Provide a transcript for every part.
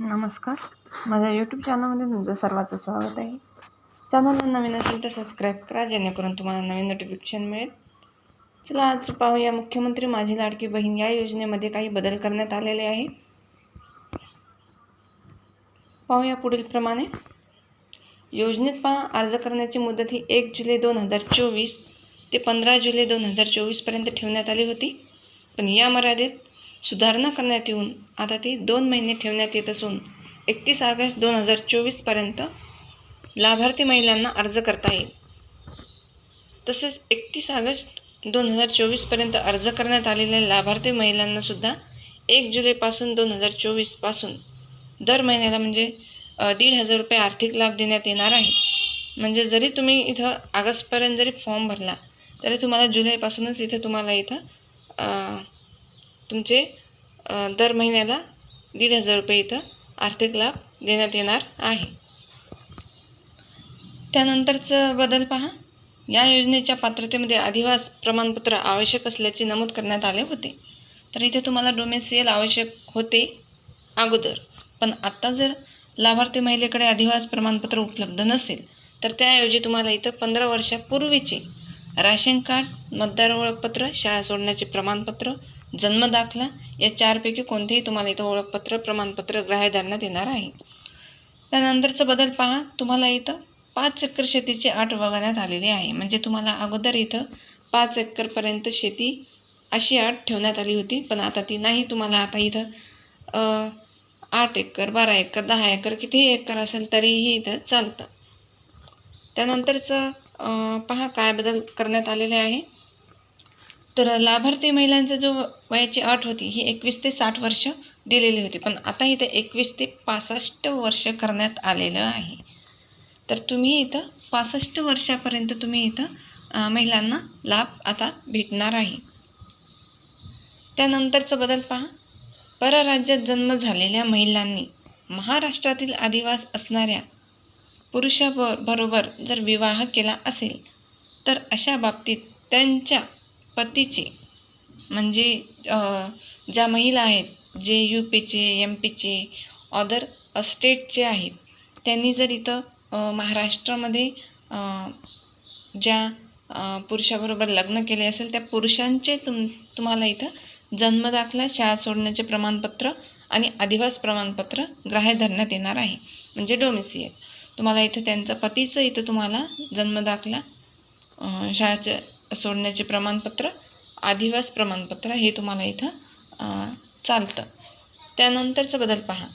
नमस्कार. माझ्या यूट्यूब चॅनलमध्ये तुमचं सर्वांचं स्वागत आहे. चॅनलला नवीन असेल तर सबस्क्राईब करा जेणेकरून तुम्हाला नवीन नोटिफिकेशन मिळेल. चला आज पाहूया. मुख्यमंत्री माझी लाडकी बहीण या योजनेमध्ये काही बदल करण्यात आलेले आहे. पाहूया पुढील प्रमाणे. योजनेत पहा अर्ज करण्याची मुदत ही एक जुलै दोन हजार चोवीस ते पंधरा जुलै दोन हजार चोवीसपर्यंत ठेवण्यात आली होती. पण या मर्यादेत सुधारणा करण्यात येऊन आता ती दोन महिने ठेवण्यात येत असून एकतीस ऑगस्ट दोन हजार चोवीसपर्यंत लाभार्थी महिलांना अर्ज करता येईल. तसेच एकतीस ऑगस्ट दोन हजार चोवीसपर्यंत अर्ज करण्यात आलेल्या लाभार्थी महिलांनासुद्धा एक जुलैपासून दोन हजार चोवीसपासून दर महिन्याला म्हणजे दीड हजार रुपये आर्थिक लाभ देण्यात येणार आहे. म्हणजे जरी तुम्ही इथं ऑगस्टपर्यंत जरी फॉर्म भरला तरी तुम्हाला जुलैपासूनच इथं तुम्हाला इथं तुमचे दर महिन्याला दीड हजार रुपये इथं आर्थिक लाभ देण्यात येणार आहे. त्यानंतरचं बदल पहा. या योजनेच्या पात्रतेमध्ये अधिवास प्रमाणपत्र आवश्यक असल्याचे नमूद करण्यात आले होते. तर इथे तुम्हाला डोमेसियल आवश्यक होते अगोदर. पण आत्ता जर लाभार्थी महिलेकडे अधिवास प्रमाणपत्र उपलब्ध नसेल तर त्याऐवजी तुम्हाला इथं पंधरा वर्षापूर्वीचे राशन कार्ड मतदार ओळखपत्र शाळा सोडण्याचे प्रमाणपत्र जन्मदाखला या चारपैकी कोणतेही तुम्हाला इथं ओळखपत्र प्रमाणपत्र ग्राह्य धरण्यात येणार आहे. त्यानंतरचं बदल पहा. तुम्हाला इथं पाच एकर शेतीची आठ वगळण्यात आलेली आहे. म्हणजे तुम्हाला अगोदर इथं पाच एकरपर्यंत शेती अशी आठ ठेवण्यात आली होती पण आता ती नाही. तुम्हाला आता इथं आठ एकर बारा एकर दहा एकर कितीही एकर असेल तरीही इथं चालतं. त्यानंतरचं पहा काय बदल करण्यात आलेले आहे. तर लाभार्थी महिलांचा जो वयाची अट होती ही एकवीस ते साठ वर्ष दिलेली होती. पण आता इथं एकवीस ते पासष्ट वर्ष करण्यात आलेलं आहे. तर तुम्ही इथं पासष्ट वर्षापर्यंत तुम्ही इथं महिलांना लाभ आता भेटणार आहे. त्यानंतरचं बदल पहा. परराज्यात जन्म झालेल्या महिलांनी महाराष्ट्रातील आदिवास असणाऱ्या पुरुषाब बरोबर जर विवाह केला असेल तर अशा बाबतीत त्यांच्या पतीचे. म्हणजे ज्या महिला आहेत जे यू पीचे एम पीचे अदर स्टेटचे आहेत त्यांनी जर इथं महाराष्ट्रामध्ये ज्या पुरुषाबरोबर लग्न केले असेल त्या पुरुषांचे तुम तुम्हाला इथं जन्मदाखला शाळा सोडण्याचे प्रमाणपत्र आणि अधिवास प्रमाणपत्र ग्राह्य धरण्यात येणार आहे. म्हणजे डोमिसियल तुम्हाला इथं त्यांचा पतीचं इथं तुम्हाला जन्मदाखला अ, सोडण्याचे प्रमाणपत्र आदिवास प्रमाणपत्र हे तुम्हाला इथं चालतं. त्यानंतरचा बदल पहा.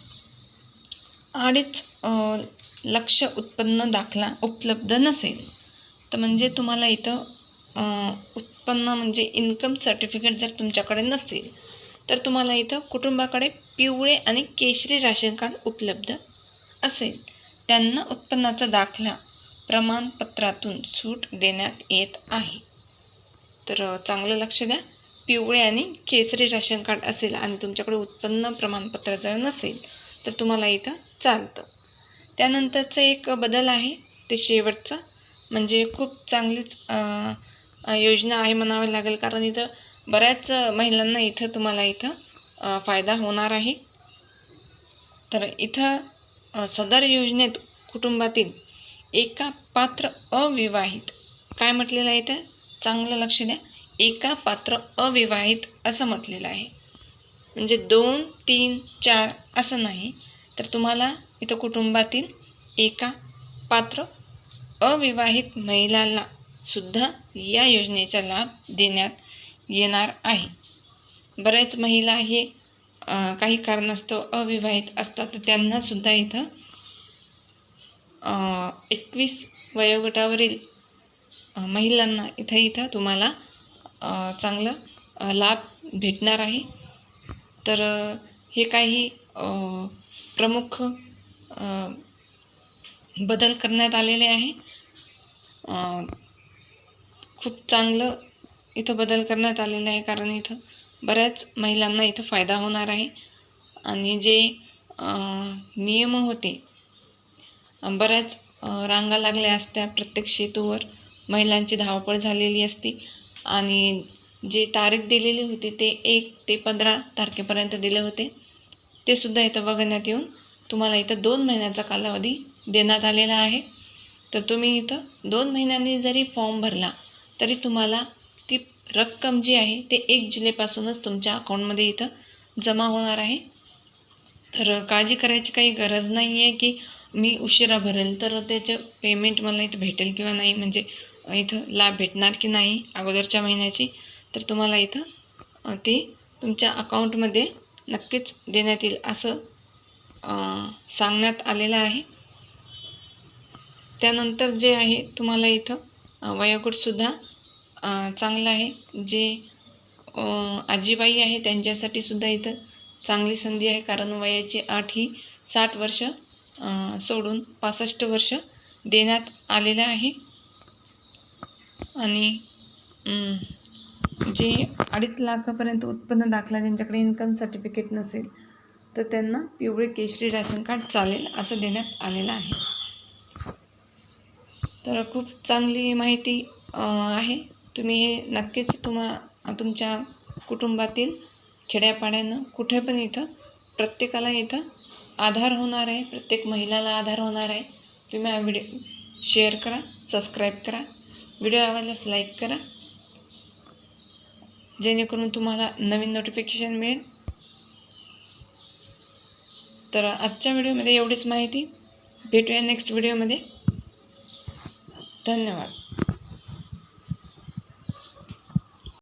अडीच लक्ष उत्पन्न दाखला उपलब्ध नसेल तर म्हणजे तुम्हाला इथं उत्पन्न म्हणजे इन्कम सर्टिफिकेट जर तुमच्याकडे नसेल तर तुम्हाला इथं कुटुंबाकडे पिवळे आणि केशरी राशन कार्ड उपलब्ध असेल. त्यांना उत्पन्नाचा दाखला प्रमाणपत्रातून सूट देण्यात येत आहे. तर चांगलं लक्ष द्या. पिवळे आणि केसरी राशन कार्ड असेल आणि तुमच्याकडे उत्पन्न प्रमाणपत्र जर नसेल तर तुम्हाला इथं चालतं. त्यानंतरचं एक बदल आहे ते शेवटचं. म्हणजे खूप चांगलीच योजना आहे म्हणावं लागेल कारण इथं बऱ्याच महिलांना इथं तुम्हाला इथं फायदा होणार आहे. तर इथं सदर योजनेत कुटुंबातील एका पात्र अविवाहित काय म्हटलेलं आहे इथं? चांगलं लक्ष द्या. एका पात्र अविवाहित असं म्हटलेलं आहे. म्हणजे दोन तीन चार असं नाही. तर तुम्हाला इथं कुटुंबातील एका पात्र अविवाहित महिलांना सुद्धा या योजनेचा लाभ देण्यात येणार आहे. बऱ्याच महिला हे काही कारणास्तव अविवाहित असतात. तर त्यांनासुद्धा इथं एकवीस वयोगटावरील महिलांना इथं इथं तुम्हाला चांगलं लाभ भेटणार आहे. तर हे काही प्रमुख बदल करण्यात आलेले आहे. खूप चांगलं इथं बदल करण्यात आलेलं आहे कारण इथं बऱ्याच महिलांना इथं फायदा होणार आहे. आणि जे नियम होते बऱ्याच रांगा लागल्या असत्या प्रत्येक सेतूवर महिलांची धावपळ झालेली असती. आणि जे तारीख दिलेली होती ते एक ते पंधरा तारखेपर्यंत दिले होते. ते सुद्धा इथं बघण्यात येऊन तुम्हाला इथं दोन महिन्याचा कालावधी देण्यात आलेला आहे. तर तुम्ही इथं दोन महिन्यांनी जरी फॉर्म भरला तरी तुम्हाला ती रक्कम जी आहे ते एक जुलैपासूनच तुमच्या अकाउंटमध्ये इथं जमा होणार आहे. तर काळजी करायची काही गरज नाही आहे की मी उशिरा भरेल तर त्याचं पेमेंट मला इथं भेटेल किंवा नाही. म्हणजे इथं लाभ भेटणार की नाही अगोदरच्या महिन्याची तर तुम्हाला इथं ती तुमच्या अकाउंटमध्ये नक्कीच देण्यात येईल असं सांगण्यात आलेलं आहे. त्यानंतर जे आहे तुम्हाला इथं वयोगटसुद्धा चांगलं आहे. जे आजीबाई आहे त्यांच्यासाठी सुद्धा इथं चांगली संधी आहे कारण वयाची आठ ही साठ वर्ष सोडून पासष्ट वर्ष देण्यात आलेलं आहे. आणि जे अडीच लाखापर्यंत उत्पन्न दाखला ज्यांच्याकडे इन्कम सर्टिफिकेट नसेल तर त्यांना पिवळे केशरी राशन कार्ड चालेल असं देण्यात आलेलं आहे. तर खूप चांगली माहिती आहे. तुम्ही हे नक्कीच तुम्हा तुमच्या कुटुंबातील खेड्यापाड्यानं कुठे पण इथं प्रत्येकाला इथं आधार होणार आहे. प्रत्येक महिलाला आधार होणार आहे. तुम्ही हा व्हिडिओ शेअर करा सबस्क्राईब करा. व्हिडिओ आवडल्यास लाईक करा. जेणेकरून तुम्हाला नवीन नोटिफिकेशन मिळेल. तर आजच्या व्हिडिओमध्ये एवढीच माहिती. भेटूया नेक्स्ट व्हिडिओमध्ये धन्यवाद.